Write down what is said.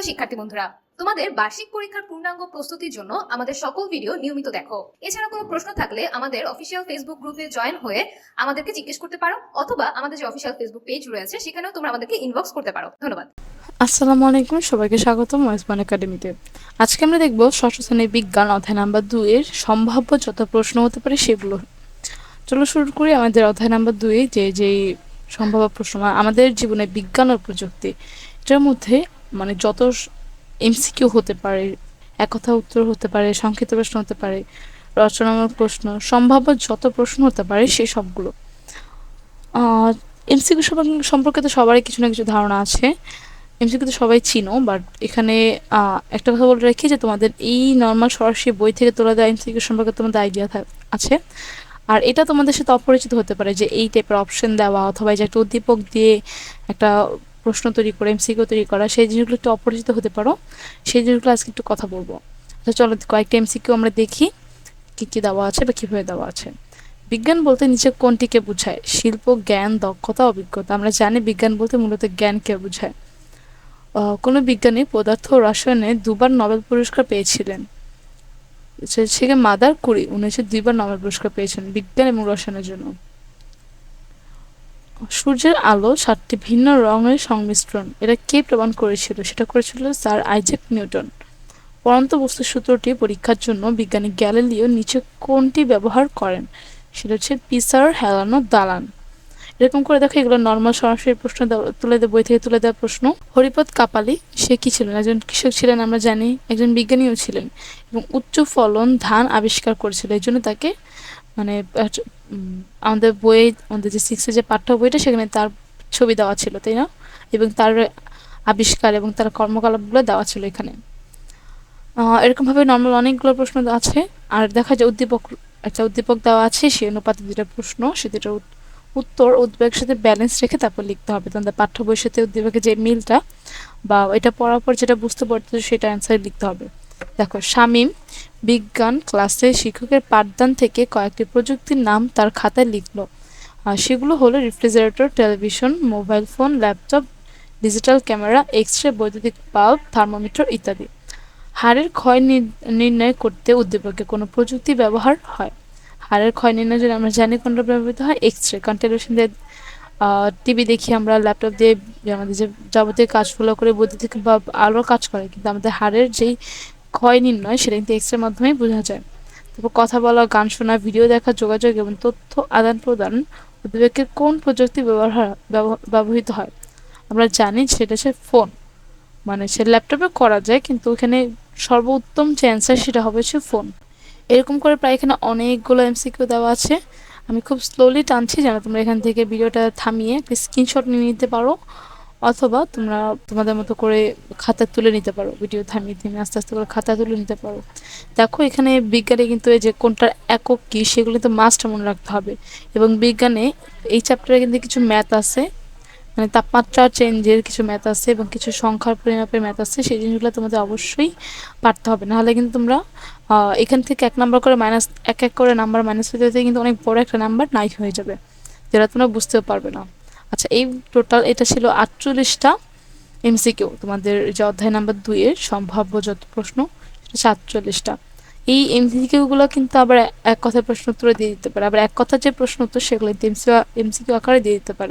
প্রিয় শিক্ষার্থী বন্ধুরা, তোমাদের বার্ষিক পরীক্ষার পূর্ণাঙ্গ প্রস্তুতির জন্য আমাদের সকল ভিডিও নিয়মিত দেখো। এছাড়া কোনো প্রশ্ন থাকলে আমাদের অফিসিয়াল ফেসবুক গ্রুপে জয়েন হয়ে আমাদেরকে জিজ্ঞেস করতে পারো, অথবা আমাদের যে অফিসিয়াল ফেসবুক পেজ রয়েছে, সেখানেও তোমরা আমাদেরকে ইনবক্স করতে পারো। ধন্যবাদ। আসসালামু আলাইকুম, সবাইকে স্বাগতম ওয়েসবান একাডেমিতে আজকে আমরা দেখব ষষ্ঠ শ্রেণির বিজ্ঞান অধ্যায় নাম্বার দুই এর সম্ভাব্য যত প্রশ্ন হতে পারে সেগুলো। চলো শুরু করি আমাদের অধ্যায় নাম্বার দুই যে যেই সম্ভাব্য প্রশ্ন, আমাদের জীবনে বিজ্ঞান ও প্রযুক্তি। এটার মধ্যে মানে যত এমসিকিউ হতে পারে এক কথা উত্তর হতে পারে, সংক্ষিপ্ত প্রশ্ন হতে পারে, রচনামূলক প্রশ্ন, সম্ভাব্য যত প্রশ্ন হতে পারে সেই সবগুলো। এমসিকিউ সম্পর্কে তো সবারই কিছু না কিছু ধারণা আছে। এমসিকিউ তো সবাই চিনো বাট এখানে একটা কথা বলে রাখি যে তোমাদের এই নর্মাল সরাসরি বই থেকে তোলা দেওয়া এমসিকিউ সম্পর্কে তোমাদের আইডিয়া আছে। আর এটা তোমাদের সাথে অপরিচিত হতে পারে যে এই টাইপের অপশন দেওয়া অথবা যে একটা উদ্দীপক দিয়ে একটা প্রশ্ন তৈরি করে এমসিকিউ তৈরি করা, সেই জিনিসগুলো একটু অপরিচিত হতে পারো। সেই জিনিসগুলো আজকে একটু কথা বলব। আচ্ছা চলো কয়েকটা এমসিকিউ আমরা দেখি, কী কী দেওয়া আছে বা কীভাবে দেওয়া আছে। বিজ্ঞান বলতে নিচে কোনটিকে বোঝায়? শিল্প, জ্ঞান, দক্ষতা, অভিজ্ঞতা। আমরা জানি বিজ্ঞান বলতে মূলত জ্ঞানকে বোঝায়। কোনো বিজ্ঞানী পদার্থ রসায়নে দুবার নোবেল পুরস্কার পেয়েছিলেন। সে- মাদার কুড়ি উনিশশো দুইবার নোবেল পুরস্কার পেয়েছেন বিজ্ঞান এবং রসায়নের জন্য। সূর্যের আলো সাতটি ভিন্ন রঙের সংমিশ্রণ। এটা কে প্রমাণ করেছিল? সেটা করেছিল স্যার আইজাক নিউটন। পরন্ত বস্তু সূত্রটি পরীক্ষার জন্য বিজ্ঞানী গ্যালিলিও নিচে কোনটি ব্যবহার করেন? সেটা হচ্ছে পিসার হেলানো দালান। এরকম করে দেখো, এগুলো নর্মাল সরাসরি প্রশ্ন তুলে দেওয়া, বই থেকে তুলে দেওয়া প্রশ্ন। হরিপদ কাপালি, সে কি ছিলেন? একজন কৃষক ছিলেন, আমরা জানি, একজন বিজ্ঞানীও ছিলেন। এবং উচ্চ ফলন ধান আবিষ্কার করেছিল, এই জন্য তাকে মানে আমাদের বইয়ে, আমাদের যে সিক্সের যে পাঠ্য বইটা, সেখানে তার ছবি দেওয়া ছিল, তাই না? এবং তার আবিষ্কার এবং তার কর্মকলাপগুলো দেওয়া ছিল এখানে। এরকমভাবে নর্মাল অনেকগুলো প্রশ্ন আছে। আর দেখা যায়, উদ্দীপক, একটা উদ্দীপক দেওয়া আছে, সেই অনুপাতে যেটা প্রশ্ন সে উত- উত্তর উদ্বেগের সাথে ব্যালেন্স রেখে তারপর লিখতে হবে। তোমাদের পাঠ্য বইয়ের সাথে উদ্দীপকের যে মিলটা বা এটা পড়ার পর যেটা বুঝতে পারতো সেটা অ্যান্সার লিখতে হবে। দেখো, শামীম বিজ্ঞান ক্লাসে শিক্ষকের পাঠদান থেকে কয়েকটি প্রযুক্তির নাম তার খাতায় লিখলো। সেগুলো হলো refrigerator television mobile phone laptop digital camera X ray বৈদ্যুতিক বাল্ব থার্মোমিটার ইত্যাদি। হাড়ের ক্ষয় নির- নির্ণয় করতে উদ্দীপকে কোনো প্রযুক্তি ব্যবহার হয়। হাড়ের ক্ষয় নির্ণয়ের জন্য আমরা জানি কোনটা ব্যবহৃত হয় এক্স রে কারণ টেলিভিশন দিয়ে টিভি দেখি আমরা ল্যাপটপ দিয়ে আমাদের যে যাবতীয় কাজগুলো করে বৈদ্যুতিক বা আলোর কাজ করে, কিন্তু আমাদের হাড়ের যেই ক্ষয় নির্ণয় সেটা কিন্তু এক্স রের মাধ্যমেই বোঝা যায়। তারপর কথা বলা, গান শোনা, ভিডিও দেখা, যোগাযোগ এবং তথ্য আদান প্রদান উদ্বেগের কোন প্রযুক্তি ব্যবহার ব্যবহৃত হয়? আমরা জানি সেটা হচ্ছে ফোন মানে সে ল্যাপটপে করা যায়, কিন্তু ওখানে সর্বোত্তম যে অ্যান্সার সেটা হবে সে ফোন এরকম করে প্রায় এখানে অনেকগুলো এমসিকিউ দেওয়া আছে। আমি খুব স্লোলি টানছি যেন তোমরা এখান থেকে ভিডিওটা থামিয়ে একটা স্ক্রিনশট নিয়ে নিতে পারো, অথবা তোমরা তোমাদের মতো করে খাতা তুলে নিতে পারো ভিডিও থামিয়ে থামিয়ে আস্তে আস্তে করে খাতা তুলে নিতে পারো। দেখো, এখানে বিজ্ঞানে কিন্তু এই যে কোনটার একক কী, সেগুলো তো মাস্ট মনে রাখতে হবে। এবং বিজ্ঞানে এই চ্যাপ্টারে কিন্তু কিছু ম্যাথ আছে। মানে তাপমাত্রা চেঞ্জের কিছু ম্যাথ আছে এবং কিছু সংখ্যার পরিমাপের ম্যাথ আছে, সেই জিনিসগুলো তোমাদের অবশ্যই পারতে হবে। নাহলে কিন্তু তোমরা এখান থেকে এক নাম্বার করে মাইনাস এক এক করে নাম্বার মাইনাস হতে হতে কিন্তু অনেক বড় একটা নাম্বার নাই হয়ে যাবে, যেটা তোমরা বুঝতেও পারবে না। আচ্ছা এই টোটাল এটা ছিল আটচল্লিশটা এমসিকিউ তোমাদের যে অধ্যায় নাম্বার দুইয়ের সম্ভাব্য যত প্রশ্ন, সেটা হচ্ছে আটচল্লিশটা। এই এমসিকিউগুলো কিন্তু আবার এক কথায় প্রশ্ন উত্তরে দিয়ে দিতে পারে, আবার এক কথার যে প্রশ্ন উত্তর সেগুলো এমসিকিউ আকারে দিয়ে দিতে পারে।